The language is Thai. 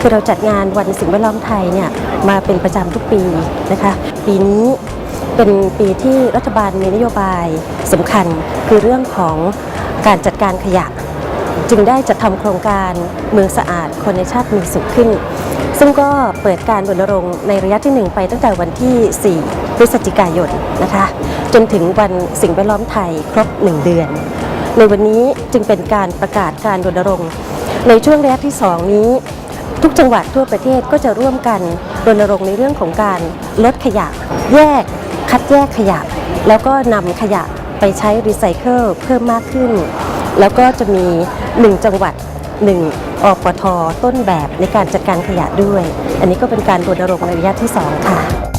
คือเราจัดงานวันสิ่งแวดล้อมไทยเนี่ยมาเป็นประจำทุกปีนะคะปีนี้เป็นปีที่รัฐบาลมีนโยบายสำคัญคือเรื่องของการจัดการขยะ จึงได้จัดทำโครงการเมืองสะอาดคนในชาติมีสุขขึ้น ซึ่งก็เปิดการรณรงค์ในระยะที่ 1 ไปตั้งแต่วันที่ 4 พฤศจิกายนนะคะ จนถึงวันสิ่งแวดล้อมไทยครบ 1 เดือน ในวันนี้จึงเป็นการประกาศการรณรงค์ในช่วงระยะที่ 2 นี้ ทุกจังหวัดทั่วประเทศก็จะร่วมกันรณรงค์ในเรื่องของการลดขยะ แยกคัดแยกขยะ แล้วก็นำขยะไปใช้รีไซเคิลเพิ่มมากขึ้น แล้วก็จะมี 1 จังหวัด 1อปทต้นแบบในการจัดการขยะด้วย อันนี้ก็เป็นการรณรงค์ในระยะที่ 2 ค่ะ